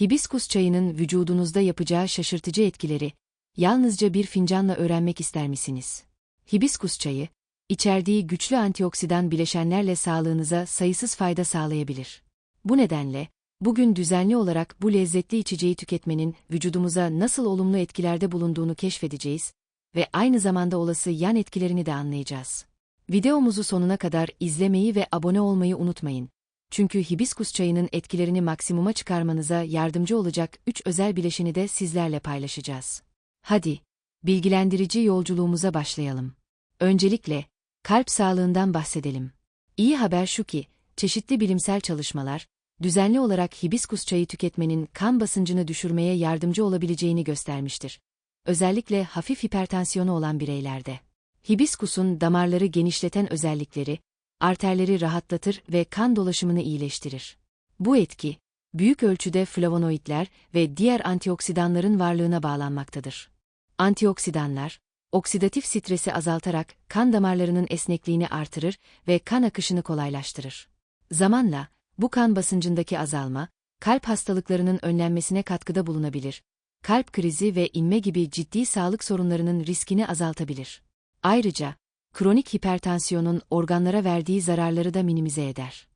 Hibiskus çayının vücudunuzda yapacağı şaşırtıcı etkileri, yalnızca bir fincanla öğrenmek ister misiniz? Hibiskus çayı, içerdiği güçlü antioksidan bileşenlerle sağlığınıza sayısız fayda sağlayabilir. Bu nedenle, bugün düzenli olarak bu lezzetli içeceği tüketmenin vücudumuza nasıl olumlu etkilerde bulunduğunu keşfedeceğiz ve aynı zamanda olası yan etkilerini de anlayacağız. Videomuzu sonuna kadar izlemeyi ve abone olmayı unutmayın. Çünkü hibiskus çayının etkilerini maksimuma çıkarmanıza yardımcı olacak 3 özel bileşeni de sizlerle paylaşacağız. Hadi, bilgilendirici yolculuğumuza başlayalım. Öncelikle, kalp sağlığından bahsedelim. İyi haber şu ki, çeşitli bilimsel çalışmalar, düzenli olarak hibiskus çayı tüketmenin kan basıncını düşürmeye yardımcı olabileceğini göstermiştir. Özellikle hafif hipertansiyonu olan bireylerde. Hibiskusun damarları genişleten özellikleri, arterleri rahatlatır ve kan dolaşımını iyileştirir. Bu etki, büyük ölçüde flavonoidler ve diğer antioksidanların varlığına bağlanmaktadır. Antioksidanlar, oksidatif stresi azaltarak kan damarlarının esnekliğini artırır ve kan akışını kolaylaştırır. Zamanla, bu kan basıncındaki azalma, kalp hastalıklarının önlenmesine katkıda bulunabilir. Kalp krizi ve inme gibi ciddi sağlık sorunlarının riskini azaltabilir. Ayrıca, kronik hipertansiyonun organlara verdiği zararları da minimize eder.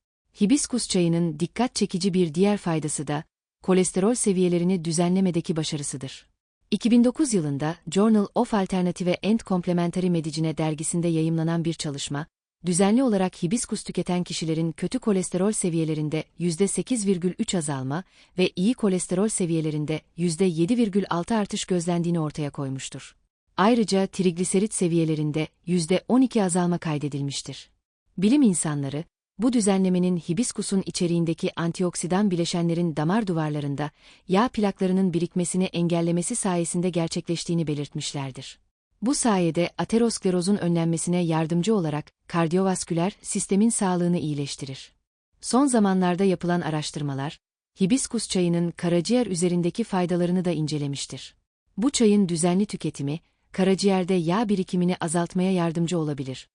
Hibiskus çayının dikkat çekici bir diğer faydası da, kolesterol seviyelerini düzenlemedeki başarısıdır. 2009 yılında Journal of Alternative and Complementary Medicine dergisinde yayımlanan bir çalışma, düzenli olarak hibiskus tüketen kişilerin kötü kolesterol seviyelerinde %8,3 azalma ve iyi kolesterol seviyelerinde %7,6 artış gözlendiğini ortaya koymuştur. Ayrıca trigliserit seviyelerinde %12 azalma kaydedilmiştir. Bilim insanları, bu düzenlemenin hibiskusun içeriğindeki antioksidan bileşenlerin damar duvarlarında yağ plaklarının birikmesini engellemesi sayesinde gerçekleştiğini belirtmişlerdir. Bu sayede aterosklerozun önlenmesine yardımcı olarak kardiyovasküler sistemin sağlığını iyileştirir. Son zamanlarda yapılan araştırmalar, hibiskus çayının karaciğer üzerindeki faydalarını da incelemiştir. Bu çayın düzenli tüketimi, karaciğerde yağ birikimini azaltmaya yardımcı olabilir.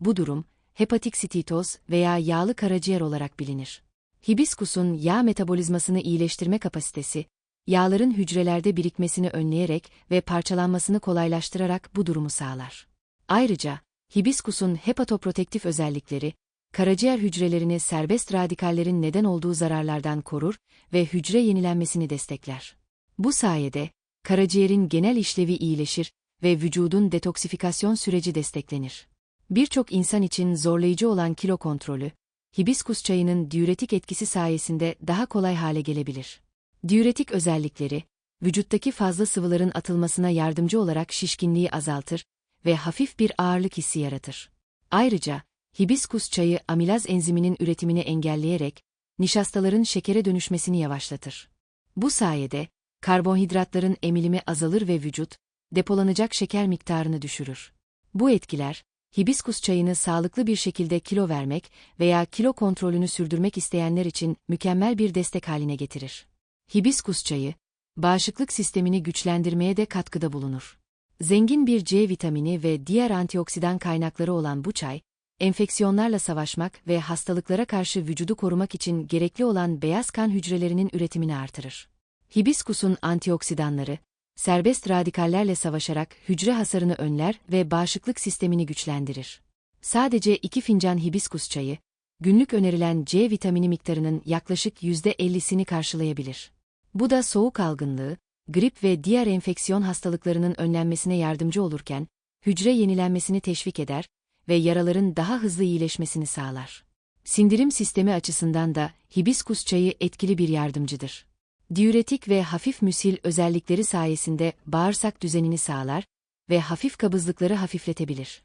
Bu durum, hepatik stitoz veya yağlı karaciğer olarak bilinir. Hibiskusun yağ metabolizmasını iyileştirme kapasitesi, yağların hücrelerde birikmesini önleyerek ve parçalanmasını kolaylaştırarak bu durumu sağlar. Ayrıca, hibiskusun hepatoprotektif özellikleri, karaciğer hücrelerini serbest radikallerin neden olduğu zararlardan korur ve hücre yenilenmesini destekler. Bu sayede, karaciğerin genel işlevi iyileşir ve vücudun detoksifikasyon süreci desteklenir. Birçok insan için zorlayıcı olan kilo kontrolü, hibiskus çayının diüretik etkisi sayesinde daha kolay hale gelebilir. Diüretik özellikleri, vücuttaki fazla sıvıların atılmasına yardımcı olarak şişkinliği azaltır ve hafif bir ağırlık hissi yaratır. Ayrıca, hibiskus çayı amilaz enziminin üretimini engelleyerek, nişastaların şekere dönüşmesini yavaşlatır. Bu sayede, karbonhidratların emilimi azalır ve vücut, depolanacak şeker miktarını düşürür. Bu etkiler, hibiskus çayını sağlıklı bir şekilde kilo vermek veya kilo kontrolünü sürdürmek isteyenler için mükemmel bir destek haline getirir. Hibiskus çayı, bağışıklık sistemini güçlendirmeye de katkıda bulunur. Zengin bir C vitamini ve diğer antioksidan kaynakları olan bu çay, enfeksiyonlarla savaşmak ve hastalıklara karşı vücudu korumak için gerekli olan beyaz kan hücrelerinin üretimini artırır. Hibiskusun antioksidanları, serbest radikallerle savaşarak hücre hasarını önler ve bağışıklık sistemini güçlendirir. Sadece 2 fincan hibiskus çayı, günlük önerilen C vitamini miktarının yaklaşık %50'sini karşılayabilir. Bu da soğuk algınlığı, grip ve diğer enfeksiyon hastalıklarının önlenmesine yardımcı olurken, hücre yenilenmesini teşvik eder ve yaraların daha hızlı iyileşmesini sağlar. Sindirim sistemi açısından da hibiskus çayı etkili bir yardımcıdır. Diüretik ve hafif müsil özellikleri sayesinde bağırsak düzenini sağlar ve hafif kabızlıkları hafifletebilir.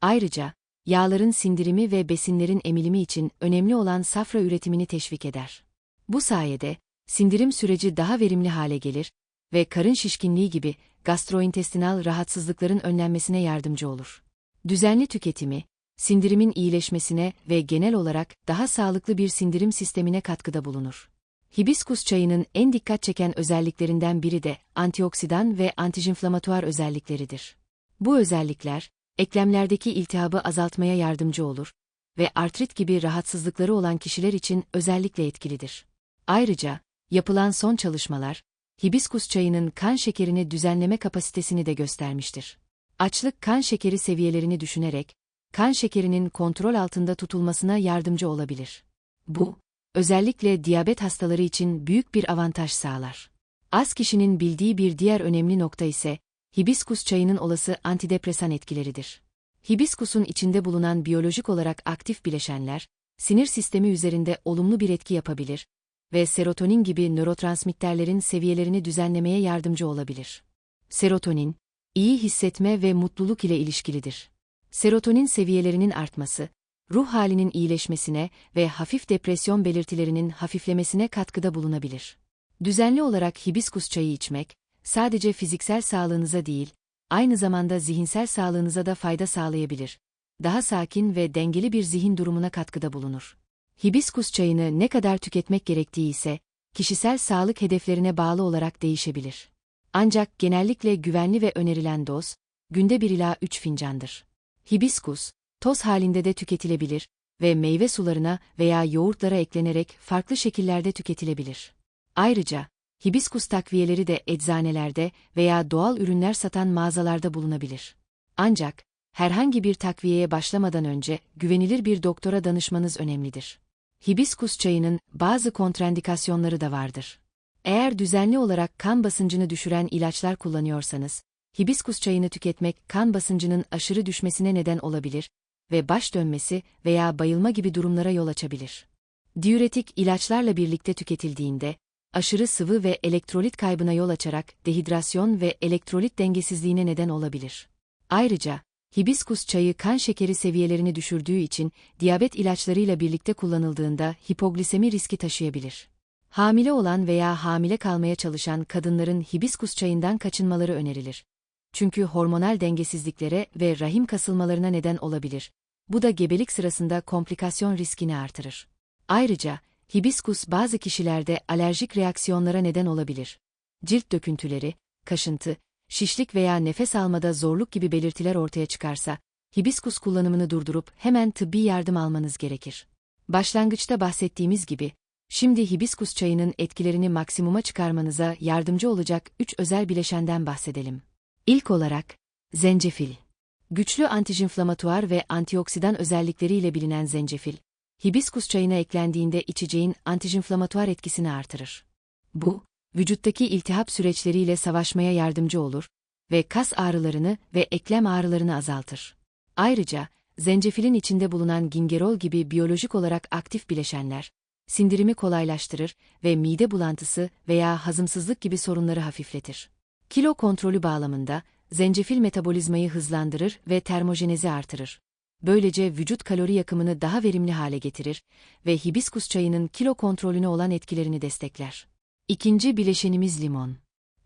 Ayrıca, yağların sindirimi ve besinlerin emilimi için önemli olan safra üretimini teşvik eder. Bu sayede, sindirim süreci daha verimli hale gelir ve karın şişkinliği gibi gastrointestinal rahatsızlıkların önlenmesine yardımcı olur. Düzenli tüketimi, sindirimin iyileşmesine ve genel olarak daha sağlıklı bir sindirim sistemine katkıda bulunur. Hibiskus çayının en dikkat çeken özelliklerinden biri de antioksidan ve antijinflamatuar özellikleridir. Bu özellikler, eklemlerdeki iltihabı azaltmaya yardımcı olur ve artrit gibi rahatsızlıkları olan kişiler için özellikle etkilidir. Ayrıca, Yapılan son çalışmalar, hibiskus çayının kan şekerini düzenleme kapasitesini de göstermiştir. Açlık kan şekeri seviyelerini düşünerek, kan şekerinin kontrol altında tutulmasına yardımcı olabilir. Bu, özellikle diyabet hastaları için büyük bir avantaj sağlar. Az kişinin bildiği bir diğer önemli nokta ise, hibiskus çayının olası antidepresan etkileridir. Hibiskusun içinde bulunan biyolojik olarak aktif bileşenler, sinir sistemi üzerinde olumlu bir etki yapabilir ve serotonin gibi nörotransmitterlerin seviyelerini düzenlemeye yardımcı olabilir. Serotonin, iyi hissetme ve mutluluk ile ilişkilidir. Serotonin seviyelerinin artması, ruh halinin iyileşmesine ve hafif depresyon belirtilerinin hafiflemesine katkıda bulunabilir. Düzenli olarak hibiskus çayı içmek, sadece fiziksel sağlığınıza değil, aynı zamanda zihinsel sağlığınıza da fayda sağlayabilir. Daha sakin ve dengeli bir zihin durumuna katkıda bulunur. Hibiskus çayını ne kadar tüketmek gerektiği ise, kişisel sağlık hedeflerine bağlı olarak değişebilir. Ancak genellikle güvenli ve önerilen doz, günde 1 ila 3 fincandır. Hibiskus, toz halinde de tüketilebilir ve meyve sularına veya yoğurtlara eklenerek farklı şekillerde tüketilebilir. Ayrıca, hibiskus takviyeleri de eczanelerde veya doğal ürünler satan mağazalarda bulunabilir. Ancak, herhangi bir takviyeye başlamadan önce güvenilir bir doktora danışmanız önemlidir. Hibiskus çayının bazı kontraindikasyonları da vardır. Eğer düzenli olarak kan basıncını düşüren ilaçlar kullanıyorsanız, hibiskus çayını tüketmek kan basıncının aşırı düşmesine neden olabilir ve baş dönmesi veya bayılma gibi durumlara yol açabilir. Diüretik ilaçlarla birlikte tüketildiğinde, aşırı sıvı ve elektrolit kaybına yol açarak dehidrasyon ve elektrolit dengesizliğine neden olabilir. Ayrıca, hibiskus çayı kan şekeri seviyelerini düşürdüğü için diyabet ilaçlarıyla birlikte kullanıldığında hipoglisemi riski taşıyabilir. Hamile olan veya hamile kalmaya çalışan kadınların hibiskus çayından kaçınmaları önerilir. Çünkü hormonal dengesizliklere ve rahim kasılmalarına neden olabilir. Bu da gebelik sırasında komplikasyon riskini artırır. Ayrıca, hibiskus bazı kişilerde alerjik reaksiyonlara neden olabilir. Cilt döküntüleri, kaşıntı, şişlik veya nefes almada zorluk gibi belirtiler ortaya çıkarsa, hibiskus kullanımını durdurup hemen tıbbi yardım almanız gerekir. Başlangıçta bahsettiğimiz gibi, şimdi hibiskus çayının etkilerini maksimuma çıkarmanıza yardımcı olacak üç özel bileşenden bahsedelim. İlk olarak, zencefil. Güçlü antijinflamatuar ve antioksidan özellikleriyle bilinen zencefil, hibiskus çayına eklendiğinde içeceğin antijinflamatuar etkisini artırır. Bu, vücuttaki iltihap süreçleriyle savaşmaya yardımcı olur ve kas ağrılarını ve eklem ağrılarını azaltır. Ayrıca, zencefilin içinde bulunan gingerol gibi biyolojik olarak aktif bileşenler, sindirimi kolaylaştırır ve mide bulantısı veya hazımsızlık gibi sorunları hafifletir. Kilo kontrolü bağlamında, zencefil metabolizmayı hızlandırır ve termojenezi artırır. Böylece vücut kalori yakımını daha verimli hale getirir ve hibiskus çayının kilo kontrolüne olan etkilerini destekler. İkinci bileşenimiz limon.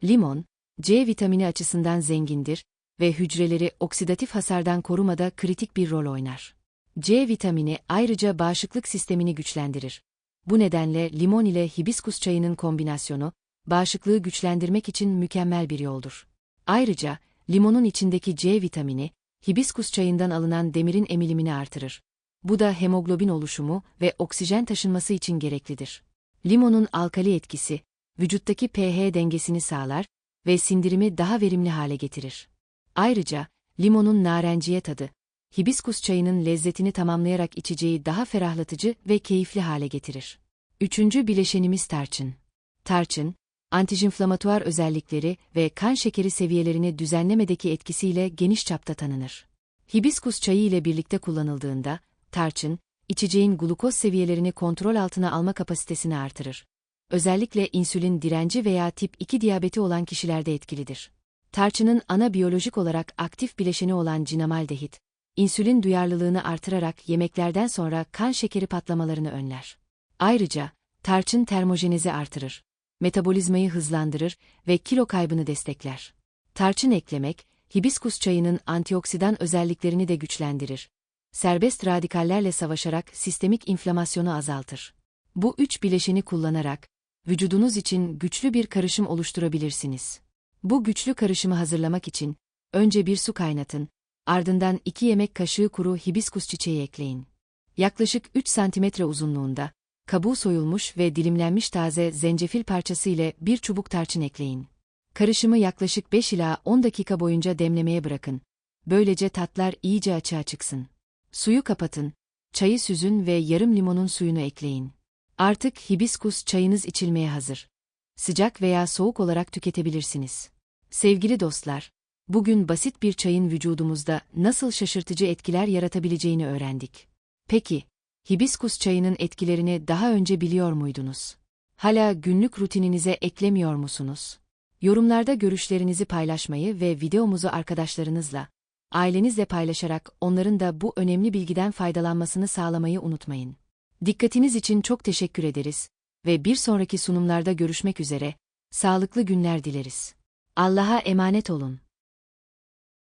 Limon, C vitamini açısından zengindir ve hücreleri oksidatif hasardan korumada kritik bir rol oynar. C vitamini ayrıca bağışıklık sistemini güçlendirir. Bu nedenle limon ile hibiskus çayının kombinasyonu, bağışıklığı güçlendirmek için mükemmel bir yoldur. Ayrıca, limonun içindeki C vitamini, hibiskus çayından alınan demirin emilimini artırır. Bu da hemoglobin oluşumu ve oksijen taşınması için gereklidir. Limonun alkali etkisi, vücuttaki pH dengesini sağlar ve sindirimi daha verimli hale getirir. Ayrıca, limonun narenciye tadı, hibiskus çayının lezzetini tamamlayarak içeceği daha ferahlatıcı ve keyifli hale getirir. Üçüncü bileşenimiz tarçın. Tarçın, antijinflamatuar özellikleri ve kan şekeri seviyelerini düzenlemedeki etkisiyle geniş çapta tanınır. Hibiskus çayı ile birlikte kullanıldığında, tarçın, içeceğin glukoz seviyelerini kontrol altına alma kapasitesini artırır. Özellikle insülin direnci veya tip 2 diyabeti olan kişilerde etkilidir. Tarçının ana biyolojik olarak aktif bileşeni olan cinamaldehit, insülin duyarlılığını artırarak yemeklerden sonra kan şekeri patlamalarını önler. Ayrıca, tarçın termojenizi artırır metabolizmayı hızlandırır ve kilo kaybını destekler. Tarçın eklemek, hibiskus çayının antioksidan özelliklerini de güçlendirir. Serbest radikallerle savaşarak sistemik inflamasyonu azaltır. Bu üç bileşeni kullanarak, vücudunuz için güçlü bir karışım oluşturabilirsiniz. Bu güçlü karışımı hazırlamak için, önce bir su kaynatın, ardından 2 yemek kaşığı kuru hibiskus çiçeği ekleyin. Yaklaşık 3 cm uzunluğunda, kabuğu soyulmuş ve dilimlenmiş taze zencefil parçası ile bir çubuk tarçın ekleyin. Karışımı yaklaşık 5 ila 10 dakika boyunca demlemeye bırakın. Böylece tatlar iyice açığa çıksın. Suyu kapatın, çayı süzün ve yarım limonun suyunu ekleyin. Artık hibiskus çayınız içilmeye hazır. Sıcak veya soğuk olarak tüketebilirsiniz. Sevgili dostlar, bugün basit bir çayın vücudumuzda nasıl şaşırtıcı etkiler yaratabileceğini öğrendik. Peki, hibiskus çayının etkilerini daha önce biliyor muydunuz? Hala günlük rutininize eklemiyor musunuz? Yorumlarda görüşlerinizi paylaşmayı ve videomuzu arkadaşlarınızla, ailenizle paylaşarak onların da bu önemli bilgiden faydalanmasını sağlamayı unutmayın. Dikkatiniz için çok teşekkür ederiz ve bir sonraki sunumlarda görüşmek üzere, sağlıklı günler dileriz. Allah'a emanet olun.